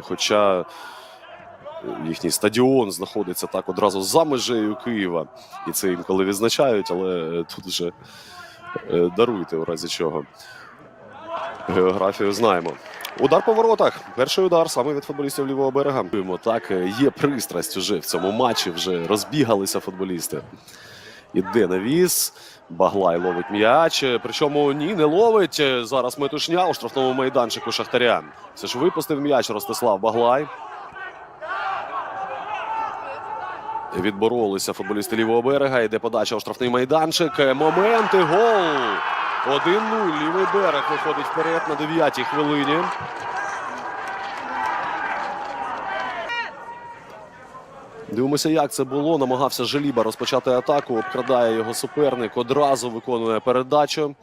Хоча їхній стадіон знаходиться так одразу за межею Києва. І це інколи відзначають, але тут вже е, даруйте у разі чого. Географію знаємо. Удар по воротах. Перший удар саме від футболістів лівого берега. Так, е, є пристрасть уже в цьому матчі. Вже розбігалися футболісти. Іде навіс. Баглай ловить м'яч. Причому ні, не ловить. Зараз метушня у штрафному майданчику Шахтаря. Все ж випустив м'яч Ростислав Баглай. Відборолися футболісти лівого берега. Йде подача у штрафний майданчик. Е, Моменти. Гол. 1-0. Лівий берег виходить вперед на 9-й хвилині. Дивимося, як це було. Намагався Желіба розпочати атаку. Обкрадає його суперник. Одразу виконує передачу.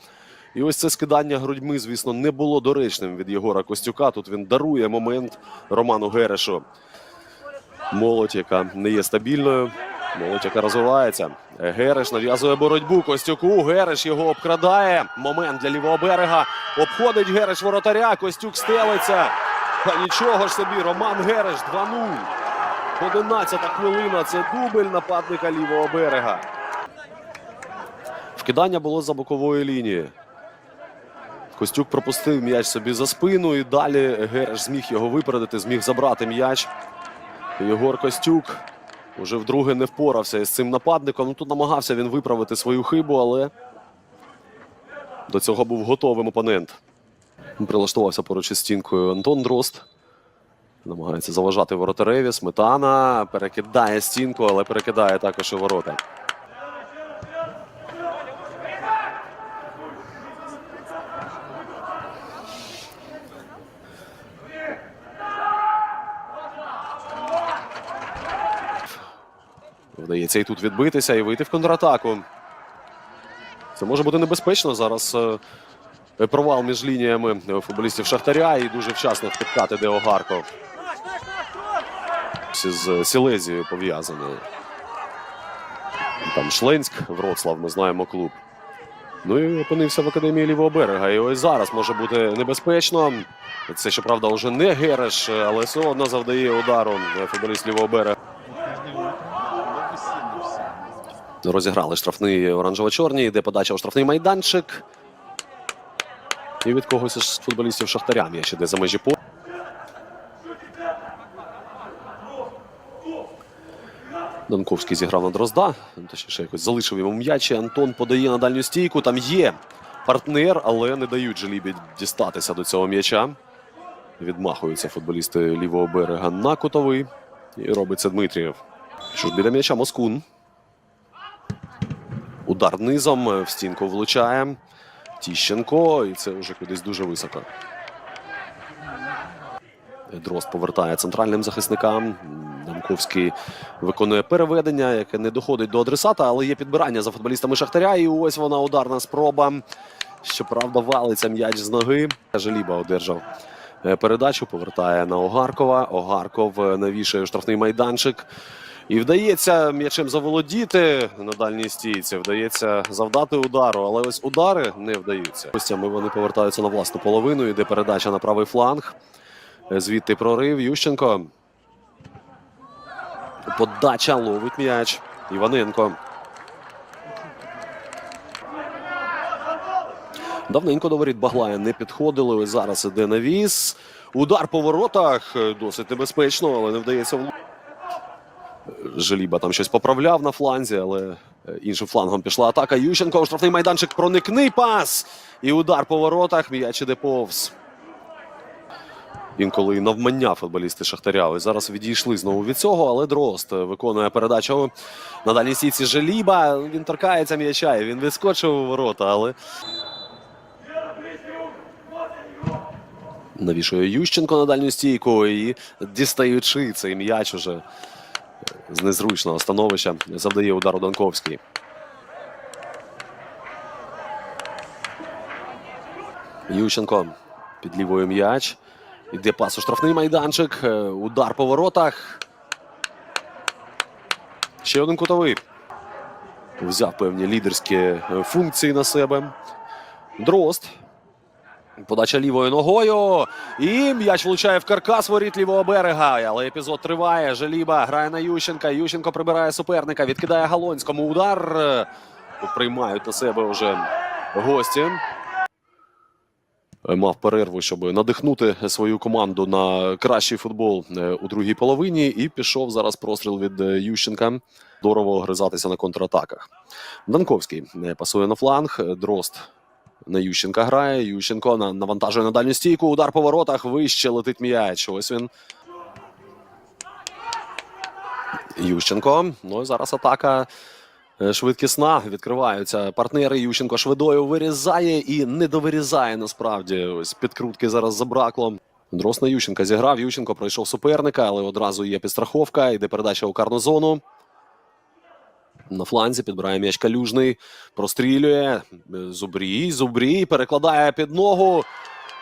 І ось це скидання грудьми, звісно, не було доречним від Єгора Костюка. Тут він дарує момент Роману Герешу. Молодь, яка не є стабільною. Молодь, яка розвивається. Гереш нав'язує боротьбу Костюку. Гереш його обкрадає. Момент для лівого берега. Обходить Гереш воротаря. Костюк стелиться. Та нічого ж собі. Роман Гереш 2-0. 11 хвилина. Це дубль нападника лівого берега. Вкидання було за бокової лінії. Костюк пропустив м'яч собі за спину. І далі Гереш зміг його випередити, зміг забрати м'яч. Єгор Костюк уже вдруге не впорався із цим нападником. Ну, тут намагався він виправити свою хибу, але до цього був готовим опонент. Прилаштувався поруч із стінкою Антон Дрозд. Намагається заважати воротареві. Сметана перекидає стінку, але перекидає також і ворота. Вдається і тут відбитися і вийти в контратаку. Це може бути небезпечно. Зараз е, провал між лініями футболістів Шахтаря і дуже вчасно впіткати Део Гарков. З Сілезією пов'язаний. Там Шленськ, Вроцлав, ми знаємо клуб. Ну і опинився в академії лівого берега. І ось зараз може бути небезпечно. Це, щоправда, вже не Гереш, але все одно завдає удару футболіст лівого берега. Розіграли штрафний оранжево-чорний, йде подача у штрафний майданчик. І від когось із футболістів Шахтаря м'яч іде за межі поля. Донковський зіграв на Дрозда. Точніше, якось залишив йому м'яч. і Антон подає на дальню стійку. Там є партнер, але не дають Желібі дістатися до цього м'яча. Відмахуються футболісти лівого берега на кутовий. І робить це Дмитрієв. Що ж біля м'яча Москун. Удар низом в стінку влучає. Тіщенко, і це вже кудись дуже високо. Дрозд повертає центральним захисникам. Дамковський виконує переведення, яке не доходить до адресата, але є підбирання за футболістами Шахтаря. І ось вона ударна спроба. Щоправда, валиться м'яч з ноги. Желіба одержав е, передачу, повертає на Огаркова. Огарков е, навішує штрафний майданчик. І вдається м'ячем заволодіти на дальній стійці. Вдається завдати удару, але ось удари не вдаються. Гостями вони повертаються на власну половину. Йде передача на правий фланг. Звідти прорив Ющенко. Подача ловить м'яч. Іваненко. Давненько до воріт Баглая не підходили. Ось зараз іде навіс. Удар по воротах. Досить небезпечно, але не вдається влучити. Желіба там щось поправляв на фланзі, але е, іншим флангом пішла атака. Ющенко штрафний майданчик проникний пас. І удар по воротах. М'яч іде повз. Інколи навмання футболісти Шахтаря. Ось зараз відійшли знову від цього, але Дрозд виконує передачу на дальній стійці Желіба. Він торкається м'яча і він відскочив у ворота, але. Навішує Ющенко на дальню стійку і дістаючи цей м'яч уже з незручного становища завдає удару Донковський. Ющенко під лівою м'яч. Іде пас у штрафний майданчик. Е, Удар по воротах. Ще один кутовий. Взяв певні лідерські е, функції на себе. Дрозд. Подача лівою ногою. І м'яч влучає в каркас воріт лівого берега. Але епізод триває. Желіба грає на Ющенка. Ющенко прибирає суперника. Відкидає Галонському удар. Приймають на себе вже гості. Мав перерву, щоб надихнути свою команду на кращий футбол е, у другій половині. І пішов зараз простріл від е, Ющенка. Здорово гризатися на контратаках. Данковський е, пасує на фланг. Дрозд на Ющенка грає. Ющенко навантажує на дальню стійку. Удар по воротах. Вище летить м'яч. Ось він. Ющенко. Ну і зараз атака е, швидкісна. Відкриваються партнери. Ющенко швидою вирізає і не довирізає насправді. Ось підкрутки зараз забракло. Дрос на Ющенка зіграв. Ющенко пройшов суперника, але одразу є підстраховка. Йде передача у карну зону. На фланзі підбирає м'яч калюжний, прострілює. Е, Зубрій, Зубрій перекладає під ногу.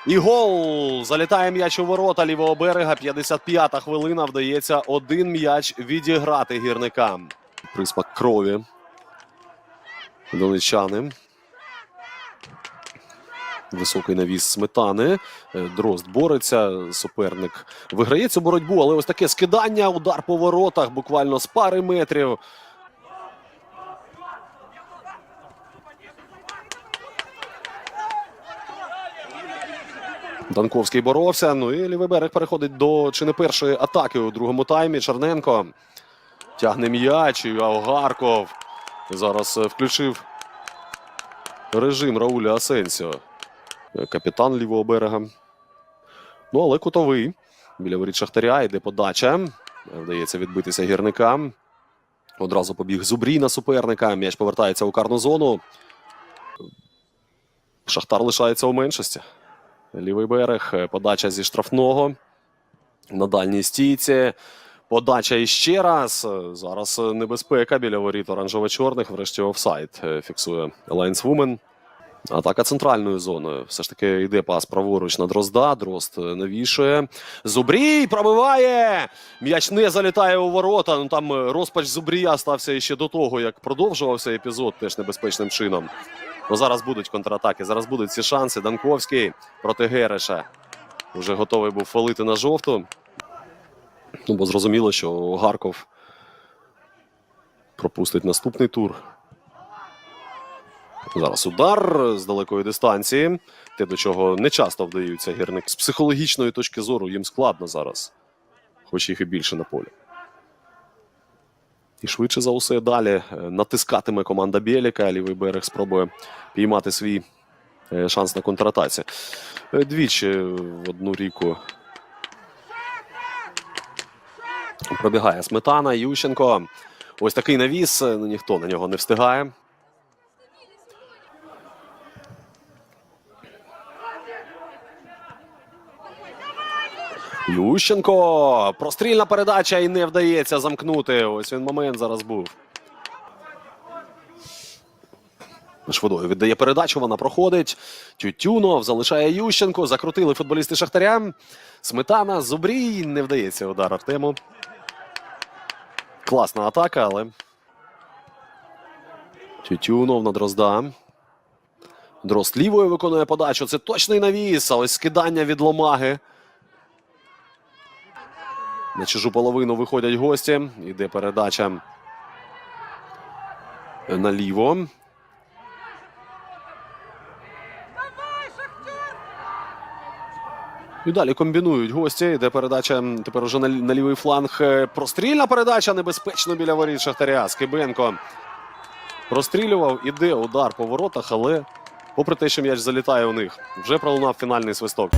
І гол! Залітає м'яч у ворота лівого берега. 55-та хвилина. Вдається один м'яч відіграти гірникам. Присмак крові. Донечани. Високий навіс сметани. Е, Дрозд бореться. Суперник виграє цю боротьбу, але ось таке скидання, удар по воротах буквально з пари метрів. Данковський боровся. Ну і лівий берег переходить до чи не першої атаки у другому таймі. Черненко тягне м'яч. і Авгарков зараз е, включив режим Рауля Асенсіо. Е, Капітан лівого берега. Ну, але кутовий. Біля воріт Шахтаря йде подача. Е, Вдається відбитися гірникам. Одразу побіг Зубрій на суперника. М'яч повертається у карну зону. Шахтар лишається у меншості. Лівий берег, подача зі штрафного. На дальній стійці. Подача іще раз. Зараз е, небезпека біля воріт оранжево-чорних. Врешті офсайд е, фіксує Лайнс Вумен. Атака центральною зоною. Все ж таки йде пас праворуч на Дрозда. Дрозд е, навішує. Зубрій пробиває. М'яч не залітає у ворота. Ну там розпач Зубрія стався ще до того, як продовжувався епізод теж небезпечним чином. Ну, зараз будуть контратаки, зараз будуть ці шанси. Данковський проти Гереша. Вже готовий був фалити на жовту. Ну, бо зрозуміло, що Гарков пропустить наступний тур. Зараз удар з далекої дистанції. Те, до чого не часто вдаються гірники. З психологічної точки зору їм складно зараз, хоч їх і більше на полі. І швидше за усе далі е, натискатиме команда Бєліка. Лівий берег спробує піймати свій е, шанс на контратаці. Е, Двічі в одну ріку пробігає сметана. Ющенко. Ось такий навіс. е, Ну, ніхто на нього не встигає. Ющенко. Прострільна передача і не вдається замкнути. Ось він момент зараз був. Швидою віддає передачу, вона проходить. Тютюнов залишає Ющенко. Закрутили футболісти Шахтаря. Сметана, Зубрій. Не вдається удар Артему. Класна атака, але. Тютюнов на Дрозда. Дрозд лівою виконує подачу. Це точний навіс. А ось скидання від ломаги. На чужу половину виходять гості. Іде передача наліво. І далі комбінують гості. Йде передача тепер уже на, на лівий фланг. Е, Прострільна передача небезпечно біля воріт Шахтаря. Скибенко прострілював. Іде удар по воротах, але попри те, що м'яч залітає у них, вже пролунав фінальний свисток.